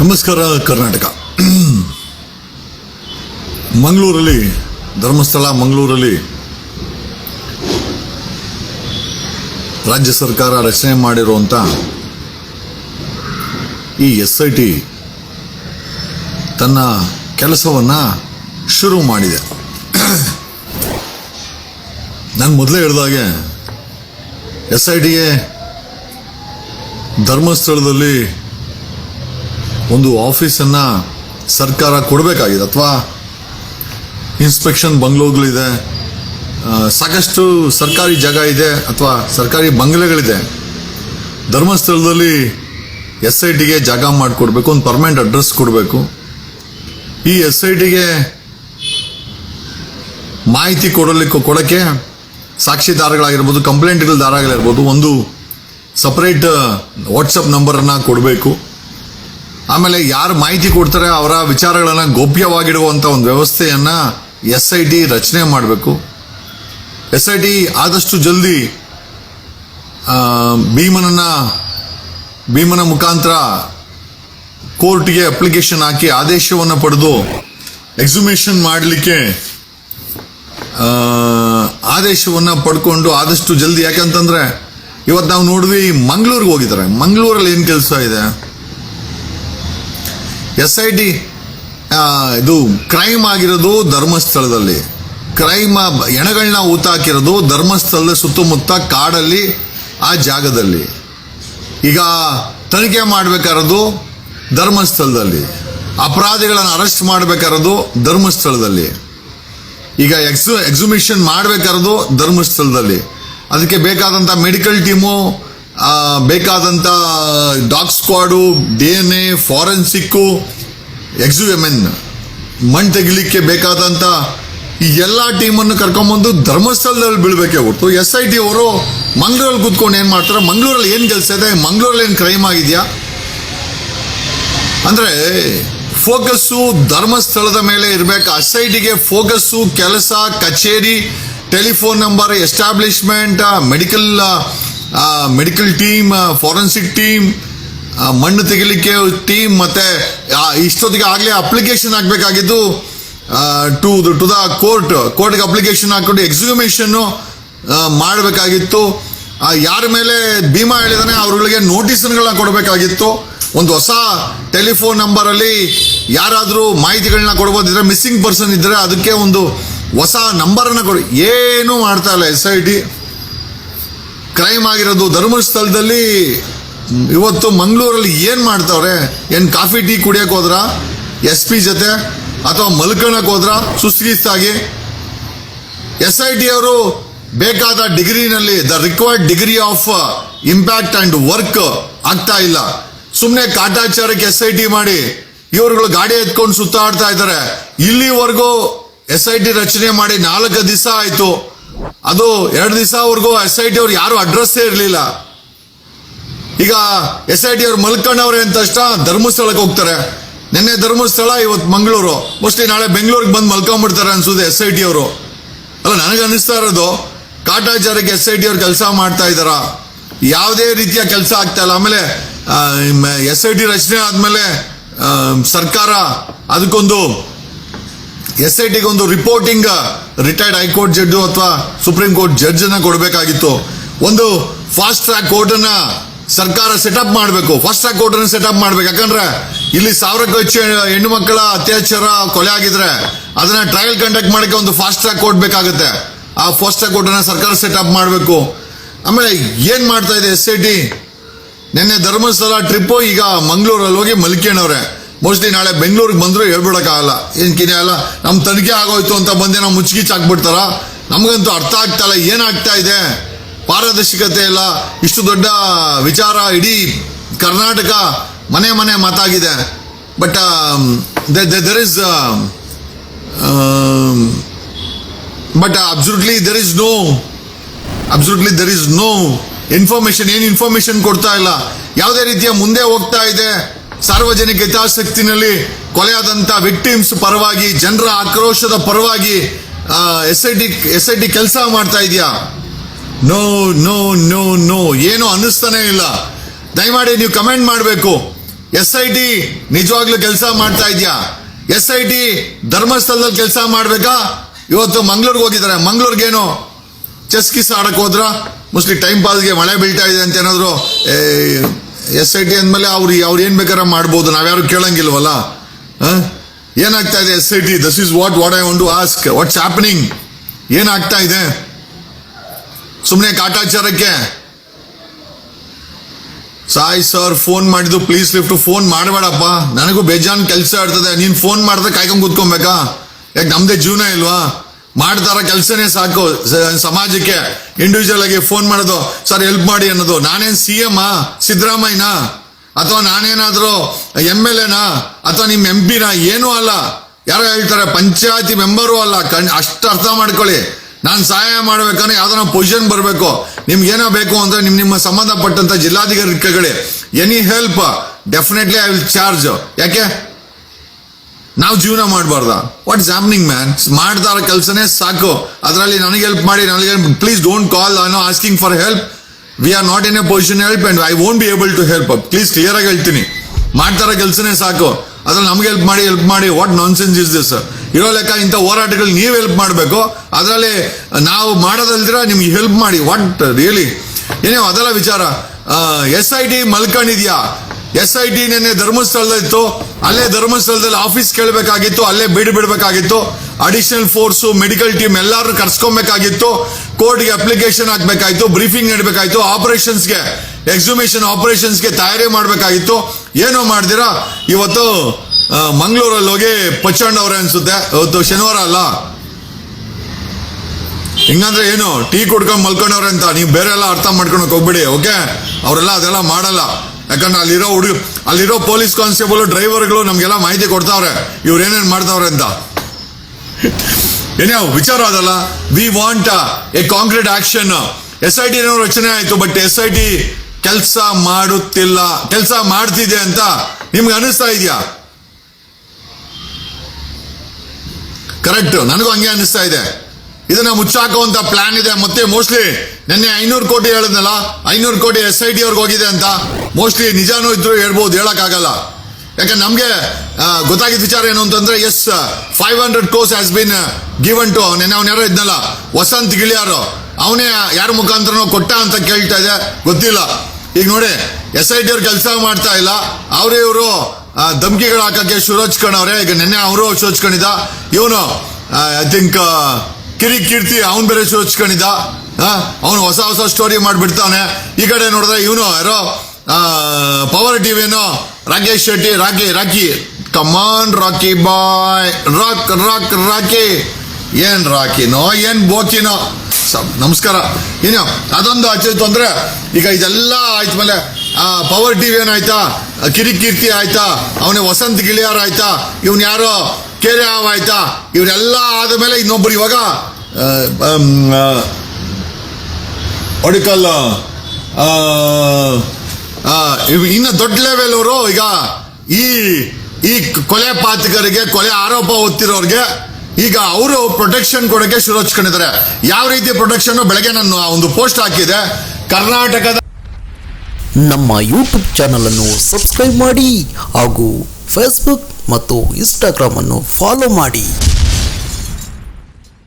ನಮಸ್ಕಾರ, ಕರ್ನಾಟಕ. ಮಂಗಳೂರಲ್ಲಿ, ಧರ್ಮಸ್ಥಳ, ಮಂಗಳೂರಲ್ಲಿ ರಾಜ್ಯ ಸರ್ಕಾರ ರಚನೆ ಮಾಡಿರುವಂಥ ಈ ಎಸ್ ಐ ಟಿ ತನ್ನ ಕೆಲಸವನ್ನು ಶುರು ಮಾಡಿದೆ. ನಾನು ಮೊದಲೇ ಹೇಳಿದಾಗೆ ಎಸ್ ಐ ಟಿಗೆ ಧರ್ಮಸ್ಥಳದಲ್ಲಿ ಒಂದು ಆಫೀಸನ್ನು ಸರ್ಕಾರ ಕೊಡಬೇಕಾಗಿದೆ ಅಥವಾ ಇನ್ಸ್ಪೆಕ್ಷನ್ ಬಂಗ್ಲೋಗಳಿದೆ. ಸಾಕಷ್ಟು ಸರ್ಕಾರಿ ಜಾಗ ಇದೆ ಅಥವಾ ಸರ್ಕಾರಿ ಬಂಗ್ಲೆಗಳಿದೆ. ಧರ್ಮಸ್ಥಳದಲ್ಲಿ ಎಸ್ ಐ ಟಿಗೆ ಜಾಗ ಮಾಡಿಕೊಡ್ಬೇಕು, ಒಂದು ಪರ್ಮನೆಂಟ್ ಅಡ್ರೆಸ್ ಕೊಡಬೇಕು. ಈ ಎಸ್ ಐ ಟಿಗೆ ಮಾಹಿತಿ ಕೊಡಲಿಕ್ಕೆ ಕೊಡೋಕ್ಕೆ ಸಾಕ್ಷಿದಾರಗಳಾಗಿರ್ಬೋದು ಕಂಪ್ಲೇಂಟ್ಗಳ ದಾರಗಳಿರ್ಬೋದು ಒಂದು ಸಪ್ರೇಟ್ ವಾಟ್ಸಪ್ ನಂಬರನ್ನು ಕೊಡಬೇಕು. ಆಮೇಲೆ ಯಾರು ಮಾಹಿತಿ ಕೊಡ್ತಾರೆ ಅವರ ವಿಚಾರಗಳನ್ನು ಗೌಪ್ಯವಾಗಿಡುವಂಥ ಒಂದು ವ್ಯವಸ್ಥೆಯನ್ನು ಎಸ್ ಐ ಟಿ ರಚನೆ ಮಾಡಬೇಕು. ಎಸ್ ಐ ಟಿ ಆದಷ್ಟು ಜಲ್ದಿ ಭೀಮನನ್ನು, ಭೀಮನ ಮುಖಾಂತರ ಕೋರ್ಟ್ಗೆ ಅಪ್ಲಿಕೇಶನ್ ಹಾಕಿ ಆದೇಶವನ್ನು ಪಡೆದು ಎಕ್ಸುಮೇಷನ್ ಮಾಡಲಿಕ್ಕೆ ಆದೇಶವನ್ನು ಪಡ್ಕೊಂಡು ಆದಷ್ಟು ಜಲ್ದಿ ಯಾಕಂತಂದರೆ ಇವತ್ತು ನಾವು ನೋಡಿದ್ವಿ ಮಂಗಳೂರಿಗೆ ಹೋಗಿದ್ದಾರೆ. ಮಂಗಳೂರಲ್ಲಿ ಏನು ಕೆಲಸ ಇದೆ? ಎಸ್ ಐ ಟಿ ಇದು ಕ್ರೈಮ್ ಆಗಿರೋದು ಧರ್ಮಸ್ಥಳದಲ್ಲಿ. ಕ್ರೈಮ್ ಎಣಗಳನ್ನ ಊತ ಹಾಕಿರೋದು ಧರ್ಮಸ್ಥಳದ ಸುತ್ತಮುತ್ತ ಕಾಡಲ್ಲಿ ಆ ಜಾಗದಲ್ಲಿ. ಈಗ ತನಿಖೆ ಮಾಡಬೇಕಾರದು ಧರ್ಮಸ್ಥಳದಲ್ಲಿ. ಅಪರಾಧಿಗಳನ್ನು ಅರೆಸ್ಟ್ ಮಾಡಬೇಕಾರದು ಧರ್ಮಸ್ಥಳದಲ್ಲಿ. ಈಗ ಎಕ್ಸು ಎಕ್ಸಿಮಿಷನ್ ಮಾಡಬೇಕಾರದು ಧರ್ಮಸ್ಥಳದಲ್ಲಿ. ಅದಕ್ಕೆ ಬೇಕಾದಂಥ ಮೆಡಿಕಲ್ ಟೀಮು ಬೇಕಾದಂಥ dog squad, D N A, forensic x ಎಂ ಎನ್ ಮಣ್ಣು ತೆಗಿಲಿಕ್ಕೆ ಬೇಕಾದಂಥ ಈ ಎಲ್ಲ ಟೀಮನ್ನು ಕರ್ಕೊಂಬಂದು ಧರ್ಮಸ್ಥಳದಲ್ಲಿ ಬೀಳ್ಬೇಕೇ ಹೊರತು. ಎಸ್ ಐ ಟಿ ಅವರು ಮಂಗಳೂರಲ್ಲಿ ಕೂತ್ಕೊಂಡು ಏನು ಮಾಡ್ತಾರೆ? ಮಂಗಳೂರಲ್ಲಿ ಏನು ಕೆಲಸ ಇದೆ? ಮಂಗಳೂರಲ್ಲಿ ಏನು ಕ್ರೈಮ್ ಆಗಿದೆಯಾ? ಅಂದ್ರೆ ಫೋಕಸ್ಸು ಧರ್ಮಸ್ಥಳದ ಮೇಲೆ ಇರಬೇಕು. ಎಸ್ ಐ ಟಿಗೆ ಫೋಕಸ್ಸು ಕೆಲಸ, ಕಚೇರಿ, telephone number, establishment, medical medical team forensic team ಮಣ್ಣು ತೆಗಿಲಿಕ್ಕೆ ಟೀಮ್ ಮತ್ತೆ ಆ, ಇಷ್ಟೊತ್ತಿಗೆ ಆಗಲೇ ಅಪ್ಲಿಕೇಶನ್ ಹಾಕಬೇಕಾಗಿದ್ದು ಟು ಟು ದ ಕೋರ್ಟ್ ಕೋರ್ಟ್ಗೆ ಅಪ್ಲಿಕೇಶನ್ ಹಾಕೊಂಡು ಎಕ್ಸಿಕ್ಯೂಮೇಷನ್ನು ಮಾಡಬೇಕಾಗಿತ್ತು. ಯಾರ ಮೇಲೆ ಭೀಮಾ ಹೇಳಿದಾನೆ ಅವ್ರಗಳಿಗೆ ನೋಟಿಸ್ಗಳನ್ನ ಕೊಡಬೇಕಾಗಿತ್ತು. ಒಂದು ಹೊಸ ಟೆಲಿಫೋನ್ ನಂಬರಲ್ಲಿ ಯಾರಾದರೂ ಮಾಹಿತಿಗಳನ್ನ ಕೊಡ್ಬೋದಿದ್ರೆ ಮಿಸ್ಸಿಂಗ್ ಪರ್ಸನ್ ಇದ್ದರೆ ಅದಕ್ಕೆ ಒಂದು ಹೊಸ ನಂಬರನ್ನು ಕೊಡಿ. ಏನೂ ಮಾಡ್ತಾ ಇಲ್ಲ ಎಸ್ ಐ ಟಿ ಕ್ರೈಮ್ ಆಗಿರೋದು ಧರ್ಮಸ್ಥಳದಲ್ಲಿ ಇವತ್ತು ಮಂಗಳೂರಲ್ಲಿ ಏನು ಮಾಡ್ತಾವ್ರೆ? ಏನು ಕಾಫಿ, ಟೀ ಕುಡಿಯೋಕೆ ಹೋದ್ರ? ಎಸ್ ಪಿ ಜೊತೆ? ಅಥವಾ ಮಲ್ಕಣಕ್ಕೆ ಹೋದ್ರ? ಸುಸ್ತಿಗಿಸ್ತಾಗಿ ಎಸ್ ಐ ಟಿ ಅವರು ಬೇಕಾದ ಡಿಗ್ರಿನಲ್ಲಿ, the required degree of impact and work ಆಗ್ತಾ ಇಲ್ಲ. ಸುಮ್ಮನೆ ಕಾಟಾಚಾರಕ್ಕೆ ಎಸ್ ಐ ಟಿ ಮಾಡಿ, ಇವರುಗಳು ಗಾಡಿ ಎತ್ಕೊಂಡು ಸುತ್ತಾಡ್ತಾ ಇದ್ದಾರೆ. ಇಲ್ಲಿವರೆಗೂ ಎಸ್ ಐ ಟಿ ರಚನೆ ಮಾಡಿ ನಾಲ್ಕು ದಿವಸ ಆಯ್ತು. ಅದು ಎರಡು ದಿವಸವರೆಗೂ ಎಸ್ ಐ ಟಿ ಅವ್ರು ಯಾರು ಅಡ್ರೆಸ್ಸೇ ಇರಲಿಲ್ಲ. ಈಗ ಎಸ್ ಐ ಟಿ ಅವ್ರು ಮಲ್ಕಣ್ಣವ್ರೆ ಅಂತ ತಕ್ಷಣ ಧರ್ಮಸ್ಥಳಕ್ಕೆ ಹೋಗ್ತಾರೆ. ನಿನ್ನೆ ಧರ್ಮಸ್ಥಳ ಇವತ್ತು ಮಂಗಳೂರು. ಮೋಸ್ಟ್ಲಿ ನಾಳೆ ಬೆಂಗಳೂರಿಗೆ ಬಂದು ಮಲ್ಕೊಂಡ್ಬಿಡ್ತಾರೆ ಅನ್ಸುತ್ತೆ ಎಸ್ ಐ ಟಿ ಅವರು. ಅಲ್ಲ, ನನಗೆ ಅನಿಸ್ತಾ ಇರೋದು, ಕಾಟಾಚಾರಕ್ಕೆ ಎಸ್ ಐ ಟಿ ಅವ್ರು ಕೆಲಸ ಮಾಡ್ತಾ ಇದ್ದಾರಾ? ಯಾವುದೇ ರೀತಿಯ ಕೆಲಸ ಆಗ್ತಾ ಇಲ್ಲ. ಆಮೇಲೆ ಎಸ್ ಐ ಟಿ ರಚನೆ ಆದಮೇಲೆ ಸರ್ಕಾರ ಅದಕ್ಕೊಂದು ಎಸ್ ಐ ಟಿಗೆ ಒಂದು reporting retired high court judge ಅಥವಾ ಸುಪ್ರೀಂ ಕೋರ್ಟ್ ಜಡ್ಜ್ ಅನ್ನ ಕೊಡಬೇಕಾಗಿತ್ತು. ಒಂದು ಫಾಸ್ಟ್ ಟ್ರ್ಯಾಕ್ ಕೋರ್ಟ್ ಅನ್ನ ಸರ್ಕಾರ ಸೆಟಪ್ ಮಾಡಬೇಕು. ಫಾಸ್ಟ್ ಟ್ರ್ಯಾಕ್ ಕೋರ್ಟ್ ಅನ್ನು ಸೆಟಪ್ ಮಾಡ್ಬೇಕು. ಯಾಕಂದ್ರೆ ಇಲ್ಲಿ ಸಾವಿರಕ್ಕೂ ಹೆಚ್ಚು ಹೆಣ್ಣು ಮಕ್ಕಳ ಅತ್ಯಾಚಾರ ಕೊಲೆ ಆಗಿದ್ರೆ ಅದನ್ನ ಟ್ರಯಲ್ ಕಂಡಕ್ಟ್ ಮಾಡಕ್ಕೆ ಒಂದು ಫಾಸ್ಟ್ ಟ್ರ್ಯಾಕ್ ಕೋರ್ಟ್ ಬೇಕಾಗುತ್ತೆ. ಆ ಫಾಸ್ಟ್ ಟ್ರ್ಯಾಕ್ ಕೋರ್ಟ್ ಅನ್ನ ಸರ್ಕಾರ ಸೆಟಪ್ ಮಾಡಬೇಕು. ಆಮೇಲೆ ಏನ್ ಮಾಡ್ತಾ ಇದೆ ಎಸ್ ಐ ಟಿ ನಿನ್ನೆ ಧರ್ಮಸ್ಥಳ ಟ್ರಿಪ್ಪು ಈಗ ಮಂಗಳೂರಲ್ಲಿ ಹೋಗಿ ಮಲ್ಕೊಂಡವ್ರೆ ಮೋಸ್ಟ್ಲಿ ನಾಳೆ ಬೆಂಗಳೂರಿಗೆ ಬಂದ್ರು ಹೇಳ್ಬಿಡೋಕ್ಕಾಗಲ್ಲ. ಏನ್ ಕಿನೇ ಅಲ್ಲ ನಮ್ಮ ತನಿಖೆ ಆಗೋಯ್ತು ಅಂತ ಬಂದೆ ನಾವು ಮುಚ್ಚಿಗಿಚ್ಚ ಹಾಕ್ಬಿಡ್ತಾರ ನಮಗಂತೂ ಅರ್ಥ ಆಗ್ತಾ ಇಲ್ಲ ಏನಾಗ್ತಾ ಇದೆ? ಪಾರದರ್ಶಕತೆ ಇಲ್ಲ ಇಷ್ಟು ದೊಡ್ಡ ವಿಚಾರ ಇಡೀ ಕರ್ನಾಟಕ ಮನೆ ಮನೆ ಮಾತಾಗಿದೆ. But there is but absolutely there is no absolutely there is no information ಏನು ಇನ್ಫಾರ್ಮೇಶನ್ ಕೊಡ್ತಾ ಇಲ್ಲ? ಯಾವುದೇ ರೀತಿಯ ಮುಂದೆ ಹೋಗ್ತಾ ಇದೆ. ಸಾರ್ವಜನಿಕ ಹಿತಾಸಕ್ತಿನಲ್ಲಿ ಕೊಲೆಯಾದಂಥ ವಿಕ್ಟಿಮ್ಸ್ ಪರವಾಗಿ, ಜನರ ಆಕ್ರೋಶದ ಪರವಾಗಿ S I T S I T ಕೆಲಸ ಮಾಡ್ತಾ ಇದೆಯಾ? ನೋ ನೋ ನೋ ನೋ, ಏನು ಅನ್ನಿಸ್ತಾನೆ ಇಲ್ಲ. ದಯಮಾಡಿ ನೀವು ಕಮೆಂಟ್ ಮಾಡಬೇಕು. ಎಸ್ ಐ ಟಿ ನಿಜವಾಗ್ಲೂ ಕೆಲಸ ಮಾಡ್ತಾ ಇದೆಯಾ? ಎಸ್ ಐ ಟಿ ಧರ್ಮಸ್ಥಳದಲ್ಲಿ ಕೆಲಸ ಮಾಡ್ಬೇಕಾ? ಇವತ್ತು ಮಂಗ್ಳೂರ್ಗೆ ಹೋಗಿದ್ದಾರೆ. ಮಂಗ್ಳೂರ್ಗೇನು? ಚೆಸ್ ಕಿಸ್ ಆಡಕ್ ಹೋದ್ರ? ಮೋಸ್ಟ್ಲಿ ಟೈಮ್ ಪಾಸ್ಗೆ ಮಳೆ ಬೀಳ್ತಾ ಇದೆ ಅಂತ ಏನಾದ್ರು ಎಸ್ ಐ ಟಿ ಅಂದಮೇಲೆ ಅವ್ರು ಅವ್ರು ಏನ್ ಬೇಕಾದ್ರೆ ಮಾಡ್ಬೋದು. ನಾವ್ಯಾರು ಕೇಳಂಗಿಲ್ವಲ್ಲ? ಏನಾಗ್ತಾ ಇದೆ S I T this is what what I want to ask what's happening ಏನಾಗ್ತಾ ಇದೆ? ಸುಮ್ಮನೆ ಕಾಟಾಚಾರಕ್ಕೆ. ಸಾಯ್ ಸರ್ ಫೋನ್ ಮಾಡಿದ್ದು ಪ್ಲೀಸ್ ಲಿಫ್ಟ್ ಫೋನ್ ಮಾಡಬೇಡಪ್ಪ. ನನಗೂ ಬೇಜಾನ್ ಕೆಲಸ ಇರ್ತದೆ ನೀನು ಫೋನ್ ಮಾಡಿದ್ರೆ ಕಾಯ್ಕೊಂಡು ಕೂತ್ಕೊಬೇಕಾ? ಯಾಕೆ, ನಮ್ದೇ ಜೀವನ ಇಲ್ವಾ? ಮಾಡ್ತಾರ ಕೆಲಸನೇ ಸಾಕು. ಸಮಾಜಕ್ಕೆ ಇಂಡಿವಿಜುವಲ್ ಆಗಿ ಫೋನ್ ಮಾಡೋದು, ಸರ್ ಹೆಲ್ಪ್ ಮಾಡಿ ಅನ್ನೋದು. ನಾನೇನ್ ಸಿ ಆ? ಸಿದ್ದರಾಮಯ್ಯನ? ಅಥವಾ ನಾನೇನಾದ್ರೂ ಎಂ ಎಲ್ ಎನಾ ಅಥವಾ ನಿಮ್ ಎಂ ಪಿನ ಏನೂ ಅಲ್ಲ. ಯಾರು ಹೇಳ್ತಾರೆ, ಪಂಚಾಯತಿ ಮೆಂಬರು ಅಲ್ಲ. ಕಣ್, ಅಷ್ಟು ಅರ್ಥ ಮಾಡ್ಕೊಳ್ಳಿ. ನಾನು ಸಹಾಯ ಮಾಡ್ಬೇಕಂದ್ರೆ ಯಾವ್ದಾರ ಪೊಸಿಷನ್ ಬರಬೇಕು. ನಿಮ್ಗೆ ಏನೋ ಬೇಕು ಅಂದ್ರೆ ನಿಮ್, ನಿಮ್ಮ ಸಂಬಂಧಪಟ್ಟಂತ ಜಿಲ್ಲಾಧಿಕಾರಿ any help definitely I will charge ಯಾಕೆ? ನಾವು ಜೀವನ ಮಾಡಬಾರ್ದ? ವಾಟ್ ಇಸ್ ಹ್ಯಾಪ್ನಿಂಗ್ ಮ್ಯಾನ್ ಮಾಡ್ತಾರ ಕೆಲಸನೇ ಸಾಕು. ಅದರಲ್ಲಿ ನನಗೆ ಹೆಲ್ಪ್ ಮಾಡಿ, ನನಗೆ please don't call I no asking for help we are not in a position help and I won't be able to help please clear ಆಗಿ ಹೇಳ್ತೀನಿ. ಮಾಡ್ತಾರ ಕೆಲಸನೇ ಸಾಕು. ಅದ್ರಲ್ಲಿ ನಮ್ಗೆ ಹೆಲ್ಪ್ ಮಾಡಿ ಹೆಲ್ಪ್ ಮಾಡಿ what nonsense is this ಇರೋ ಲೆಕ್ಕ ಇಂಥ ಹೋರಾಟಗಳು ನೀವು ಹೆಲ್ಪ್ ಮಾಡಬೇಕು. ಅದರಲ್ಲಿ ನಾವು ಮಾಡೋದಲ್ದಿರ ನಿಮ್ಗೆ ಹೆಲ್ಪ್ ಮಾಡಿ. ವಾಟ್ ರಿಯಲಿ ಏನೇ, ಅದೆಲ್ಲ ವಿಚಾರ. ಎಸ್ ಐ ಟಿ ಮಲ್ಕೊಂಡಿದ್ಯಾ? ಎಸ್ ಐ ಟಿ ನೆನ್ನೆ ಧರ್ಮಸ್ಥಳದಲ್ಲಿತ್ತು. ಅಲ್ಲೇ ಧರ್ಮಸ್ಥಳದಲ್ಲಿ ಆಫೀಸ್ ಕೇಳಬೇಕಾಗಿತ್ತು, ಅಲ್ಲೇ ಬಿಡಿ ಬಿಡಬೇಕಾಗಿತ್ತು. ಅಡಿಷನಲ್ ಫೋರ್ಸು ಮೆಡಿಕಲ್ ಟೀಮ್ ಎಲ್ಲರೂ ಕರ್ಸ್ಕೊಬೇಕಾಗಿತ್ತು. ಕೋರ್ಟ್ಗೆ ಅಪ್ಲಿಕೇಶನ್ ಹಾಕ್ಬೇಕಾಗಿತ್ತು ಬ್ರೀಫಿಂಗ್ ನೀಡಬೇಕಾಗಿತ್ತು ಆಪರೇಷನ್ಸ್ಗೆ ಆಪರೇಷನ್ಸ್ ಆಪರೇಷನ್ಸ್ಗೆ ತಯಾರಿ ಮಾಡಬೇಕಾಗಿತ್ತು. ಏನೋ ಮಾಡ್ದಿರಾ? ಇವತ್ತು ಮಂಗಳೂರಲ್ಲಿ ಹೋಗಿ ಪಚ್ಚಣ್ಣವ್ರೆ ಅನ್ಸುತ್ತೆ. ಇವತ್ತು ಶನಿವಾರ ಅಲ್ಲ? ಹಿಂಗಂದ್ರೆ ಏನು, ಟೀ ಕುಡ್ಕೊಂಡು ಮಲ್ಕೊಂಡವ್ರೆ ಅಂತ, ನೀವು ಬೇರೆ ಎಲ್ಲ ಅರ್ಥ ಮಾಡ್ಕೊಳಕ್ ಹೋಗ್ಬಿಡಿ ಓಕೆ ಅವರೆಲ್ಲ ಅದೆಲ್ಲ ಮಾಡಲ್ಲ. ಯಾಕಂದ್ರೆ ಅಲ್ಲಿರೋ ಹುಡುಗ ಅಲ್ಲಿರೋ ಪೊಲೀಸ್ ಕಾನ್ಸ್ಟೇಬಲ್ ಡ್ರೈವರ್ಗಳು ನಮಗೆಲ್ಲ ಮಾಹಿತಿ ಕೊಡ್ತಾವ್ರೆ. ಇವ್ರು ಏನೇನು ಮಾಡ್ತಾವ್ರೆ ಅಂತ. ಏನೇ ವಿಚಾರ ಅದಲ್ಲ. We want a concrete action S I T ರಚನೆ ಆಯ್ತು ಬಟ್ ಎಸ್ ಐ ಟಿ ಕೆಲಸ ಮಾಡುತ್ತಿಲ್ಲ. ಕೆಲಸ ಮಾಡ್ತಿದೆ ಅಂತ ನಿಮ್ಗೆ ಅನಿಸ್ತಾ ಇದೆಯಾ? ಕರೆಕ್ಟ್ ನನಗೂ ಹಂಗೆ ಅನಿಸ್ತಾ ಇದೆ. ಇದನ್ನ ಮುಚ್ಚಾಕುವಂತ ಪ್ಲಾನ್ ಇದೆ. ಮತ್ತೆ ಮೋಸ್ಟ್ಲಿ ನಿನ್ನೆ ಐನೂರು ಕೋಟಿ ಹೇಳಿದ್ನಲ್ಲ, ಐನೂರು ಕೋಟಿ ಎಸ್ ಐ ಟಿ ಅವ್ರಿಗೆ ಹೋಗಿದೆ ಅಂತ ಮೋಸ್ಟ್ಲಿ ನಿಜಾನೂ ಇದ್ರು ಹೇಳ್ಬೋದು, ಹೇಳಕ್ಕಾಗಲ್ಲ. ಯಾಕಂದ್ರೆ ನಮ್ಗೆ ಗೊತ್ತಾಗಿದ್ದ ವಿಚಾರ ಏನು ಅಂತಂದ್ರೆ S five hundred crores has been given to ನೆನ್ನೆ ಅವ್ನ ಯಾರೋ ಇದ್ನಲ್ಲ, ವಸಂತ್ ಗಿಳಿಯಾರು. ಅವನೇ ಯಾರ ಮುಖಾಂತರನೋ ಕೊಟ್ಟ ಅಂತ ಕೇಳ್ತಾ ಇದೆ. ಗೊತ್ತಿಲ್ಲ. ಈಗ ನೋಡಿ ಎಸ್ ಐ ಟಿ ಅವ್ರು ಕೆಲಸ ಮಾಡ್ತಾ ಇಲ್ಲ. ಅವರೇ ಇವರು ಧಮಕಿಗಳು ಹಾಕಕ್ಕೆ ಶುರು ಹಚ್ಕೊಂಡವ್ರೆ ಈಗ ನಿನ್ನೆ ಅವರು ಶೋಚ್ಕೊಂಡಿದ್ದ ಇವನು ಐ ಥಿಂಕ್ ಕಿರಿ ಕೀರ್ತಿ ಅವನ್ ಬೇರೆ ಶೋಚ್ಕೊಂಡಿದ್ದ. ಅವನು ಹೊಸ ಹೊಸ ಸ್ಟೋರಿ ಮಾಡ್ಬಿಡ್ತಾನೆ. ಈ ಕಡೆ ನೋಡಿದ್ರೆ ಇವನು ಯಾರೋ power ಟಿವಿನೋ Rakesh Shetty, Rocky Rocky. Come on Rocky boy rock rock Rocky ಏನ್ ರಾಕಿನೋ, ಏನ್ ಬೋಕಿನೋ. ನಮಸ್ಕಾರ. ಏನು ಅದೊಂದು ಆಚರಿತು ಅಂದ್ರೆ, ಈಗ ಇದೆಲ್ಲ ಆಯ್ತು ಆ ಪವರ್ ಟಿವಿ ಏನಾಯ್ತಾ? ಕಿರಿ ಕೀರ್ತಿ ಆಯ್ತಾ? ಅವನೇ ವಸಂತ್ ಗಿಳಿಯಾರ ಆಯ್ತಾ? ಇವನ್ ಯಾರೋ ಆಯ್ತಾ? ಇವರೆಲ್ಲ ಆದ್ಮೇಲೆ ಇನ್ನೊಬ್ರು ಇವಾಗ ಆ, ಆಮ್, ಆ, ಒಡಿಕಲ್ ಇನ್ನು ದೊಡ್ಡ ಲೆವೆಲ್ ಅವರು ಈಗ ಈ ಈ ಕೊಲೆ ಪಾತಕರಿಗೆ ಕೊಲೆ ಆರೋಪ ಹೊತ್ತಿರೋರಿಗೆ ಈಗ ಅವರು ಪ್ರೊಟೆಕ್ಷನ್ ಕೊಡಕ್ಕೆ ಶುರು ಹಚ್ಕೊಂಡಿದ್ದಾರೆ ಯಾವ ರೀತಿ ಪ್ರೊಟೆಕ್ಷನ್ ಬೆಳಗ್ಗೆ ನಾನು ಒಂದು ಪೋಸ್ಟ್ ಹಾಕಿದೆ. ಕರ್ನಾಟಕದ ನಮ್ಮ ಯೂಟ್ಯೂಬ್ ಚಾನಲನ್ನು ಸಬ್ಸ್ಕ್ರೈಬ್ ಮಾಡಿ ಹಾಗೂ ಫೇಸ್ಬುಕ್ ಮತ್ತು ಇನ್ಸ್ಟಾಗ್ರಾಮನ್ನು ಫಾಲೋ ಮಾಡಿ.